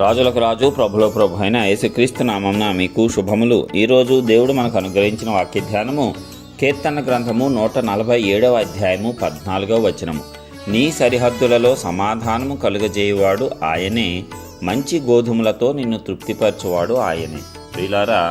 రాజులకు రాజు ప్రభులో ప్రభు అయిన యేసుక్రీస్తు నామంన మీకు శుభములు. ఈరోజు దేవుడు మనకు అనుగ్రహించిన వాక్య ధ్యానము కీర్తన గ్రంథము నూట నలభై ఏడవ అధ్యాయము పద్నాలుగవ వచనము. నీ సరిహద్దులలో సమాధానము కలుగజేయువాడు ఆయనే మంచి గోధుమలతో నిన్ను తృప్తిపరచువాడు ఆయనే. ప్రియులారా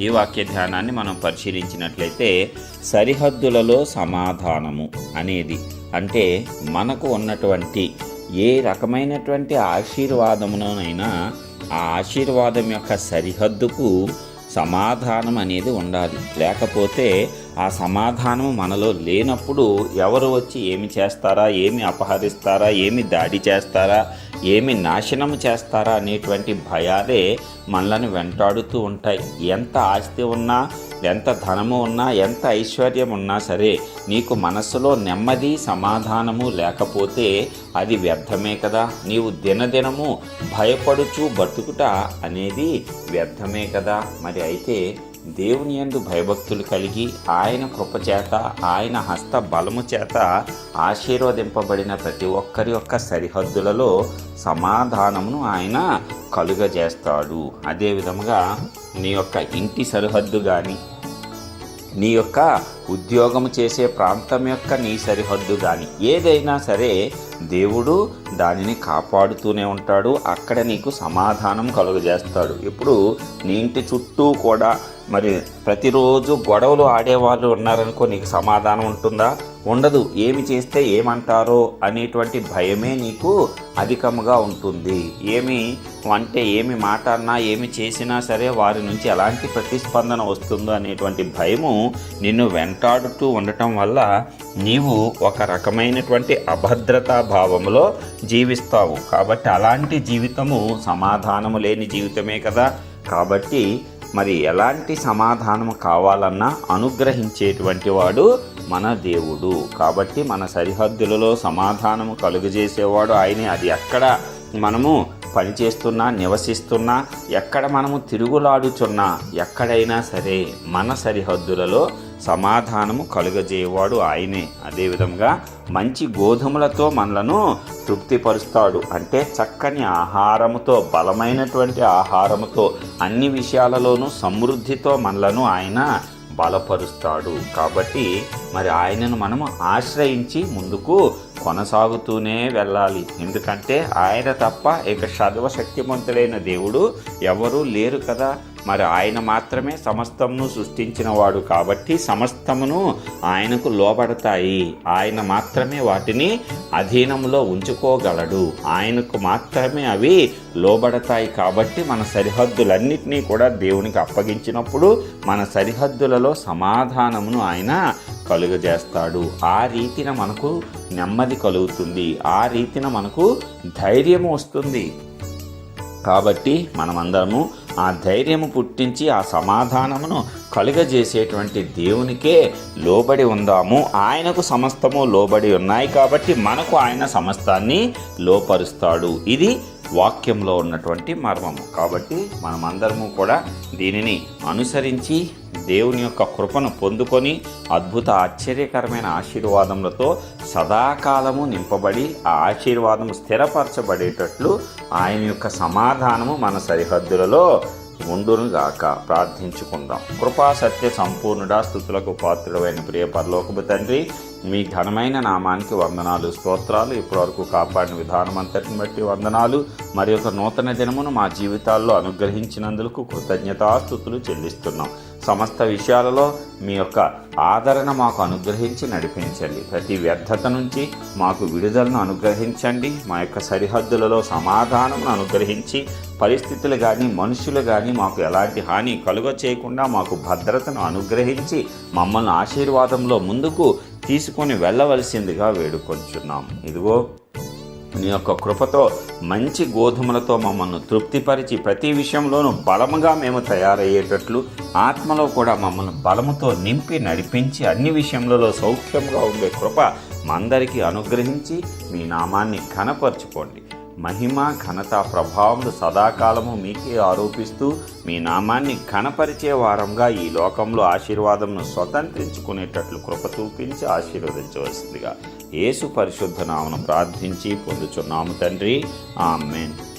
ఈ వాక్య ధ్యానాన్ని మనం పరిశీలించినట్లయితే సరిహద్దులలో సమాధానము అనేది అంటే మనకు ఉన్నటువంటి ఏ రకమైనటువంటి ఆశీర్వాదమునైనా ఆ ఆశీర్వాదం యొక్క సరిహద్దుకు సమాధానం అనేది ఉండాలి. లేకపోతే ఆ సమాధానం మనలో లేనప్పుడు ఎవరు వచ్చి ఏమి చేస్తారా ఏమి అపహరిస్తారా ఏమి దాడి చేస్తారా ఏమి నాశనం చేస్తారా అనేటువంటి భయాలే మనల్ని వెంటాడుతూ ఉంటాయి. ఎంత ఆస్తి ఉన్నా ఎంత ధనము ఉన్నా ఎంత ఐశ్వర్యం ఉన్నా సరే నీకు మనస్సులో నెమ్మది సమాధానము లేకపోతే అది వ్యర్థమే కదా. నీవు దినదినము భయపడుచు బతుకుట అనేది వ్యర్థమే కదా. మరి అయితే దేవుని యందు భయభక్తులు కలిగి ఆయన కృపచేత ఆయన హస్త బలము చేత ఆశీర్వదింపబడిన ప్రతి ఒక్కరి యొక్క సరిహద్దులలో సమాధానమును ఆయన కలుగజేస్తాడు. అదేవిధముగా నీ యొక్క ఇంటి సరిహద్దు కానీ నీ యొక్క ఉద్యోగం చేసే ప్రాంతం యొక్క నీ సరిహద్దు కానీ ఏదైనా సరే దేవుడు దానిని కాపాడుతూనే ఉంటాడు. అక్కడ నీకు సమాధానం కలుగజేస్తాడు. ఇప్పుడు నీ ఇంటి చుట్టూ కూడా మరి ప్రతిరోజు గొడవలు ఆడేవాళ్ళు ఉన్నారనుకో నీకు సమాధానం ఉంటుందా? ఉండదు. ఏమి చేస్తే ఏమంటారో అనేటువంటి భయమే నీకు అధికముగా ఉంటుంది. ఏమి అంటే ఏమి మాట్లాడినా ఏమి చేసినా సరే వారి నుంచి ఎలాంటి ప్రతిస్పందన వస్తుందో అనేటువంటి భయము నిన్ను వెంటాడుతూ ఉండటం వల్ల నీవు ఒక రకమైనటువంటి అభద్రతా భావంలో జీవిస్తావు. కాబట్టి అలాంటి జీవితము సమాధానము లేని జీవితమే కదా. కాబట్టి మరి ఎలాంటి సమాధానం కావాలన్నా అనుగ్రహించేటువంటి వాడు మన దేవుడు. కాబట్టి మన సరిహద్దులలో సమాధానము కలుగజేసేవాడు ఆయనే. అది ఎక్కడ మనము పనిచేస్తున్నా నివసిస్తున్నా ఎక్కడ మనము తిరుగులాడుచున్నా ఎక్కడైనా సరే మన సరిహద్దులలో సమాధానము కలుగజేయవాడు ఆయనే. అదేవిధంగా మంచి గోధుమలతో మనలను తృప్తిపరుస్తాడు. అంటే చక్కని ఆహారముతో బలమైనటువంటి ఆహారముతో అన్ని విషయాలలోనూ సమృద్ధితో మనలను ఆయన బలపరుస్తాడు. కాబట్టి మరి ఆయనను మనము ఆశ్రయించి ముందుకు కొనసాగుతూనే వెళ్ళాలి. ఎందుకంటే ఆయన తప్ప ఇక సర్వశక్తిమంతులైన దేవుడు ఎవరూ లేరు కదా. మరి ఆయన మాత్రమే సమస్తమును సృష్టించినవాడు కాబట్టి సమస్తమును ఆయనకు లోబడతాయి. ఆయన మాత్రమే వాటిని అధీనంలో ఉంచుకోగలడు. ఆయనకు మాత్రమే అవి లోబడతాయి కాబట్టి మన సరిహద్దులన్నింటినీ కూడా దేవునికి అప్పగించినప్పుడు మన సరిహద్దులలో సమాధానమును ఆయన కలుగజేస్తాడు. ఆ రీతిన మనకు నెమ్మది కలుగుతుంది. ఆ రీతిన మనకు ధైర్యం వస్తుంది. కాబట్టి మనమందరము ఆ ధైర్యము పుట్టించి ఆ సమాధానమును కలుగజేసేటువంటి దేవునికే లోబడి ఉందాము. ఆయనకు సమస్తము లోబడి ఉన్నాయి కాబట్టి మనకు ఆయన సమస్తాన్ని లోపరుస్తాడు. ఇది వాక్యంలో ఉన్నటువంటి మర్మము. కాబట్టి మనమందరము కూడా దీనిని అనుసరించి దేవుని యొక్క కృపను పొందుకొని అద్భుత ఆశ్చర్యకరమైన ఆశీర్వాదములతో సదాకాలము నింపబడి ఆ ఆశీర్వాదము స్థిరపరచబడేటట్లు ఆయన యొక్క సమాధానము మన సరిహద్దులలో ఉండునుగాక. ప్రార్థించుకుందాం. కృపా సత్య సంపూర్ణుడా స్థుతులకు పాత్రుడైన ప్రియ పరలోకపు తండ్రి మీ ఘనమైన నామానికి వందనాలు స్తోత్రాలు. ఇప్పటివరకు కాపాడిన విధానం అంతటిని బట్టి వందనాలు. మరి ఒక నూతన దినమును మా జీవితాల్లో అనుగ్రహించినందుకు కృతజ్ఞతాస్థుతులు చెల్లిస్తున్నాం. సమస్త విషయాలలో మీ యొక్క ఆదరణ మాకు అనుగ్రహించి నడిపించండి. ప్రతి వ్యర్థత నుంచి మాకు విడుదలను అనుగ్రహించండి. మా యొక్క సరిహద్దులలో సమాధానమును అనుగ్రహించి పరిస్థితులు కానీ మనుషులు కానీ మాకు ఎలాంటి హాని కలుగ చేయకుండా మాకు భద్రతను అనుగ్రహించి మమ్మల్ని ఆశీర్వాదంలో ముందుకు తీసుకొని వెళ్ళవలసిందిగా వేడుకొంచున్నాం. ఇదిగో నీ యొక్క కృపతో మంచి గోధుమలతో మమ్మల్ని తృప్తిపరిచి ప్రతి విషయంలోనూ బలముగా మేము తయారయ్యేటట్లు ఆత్మలో కూడా మమ్మల్ని బలముతో నింపి నడిపించి అన్ని విషయములలో సౌఖ్యంగా ఉండే కృప మా అందరికీ అనుగ్రహించి మీ నామాన్ని కనపరుచుకోండి మహిమ ఘనత ప్రభావములు సదాకాలము మీకే ఆరోపిస్తూ మీ నామాన్ని ఘనపరిచే వారంగా ఈ లోకంలో ఆశీర్వాదంను స్వతంత్రించుకునేటట్లు కృప చూపించి ఆశీర్వదించవలసిందిగా యేసు పరిశుద్ధ నామను ప్రార్థించి పొందుచున్నాము తండ్రి. ఆమెన్.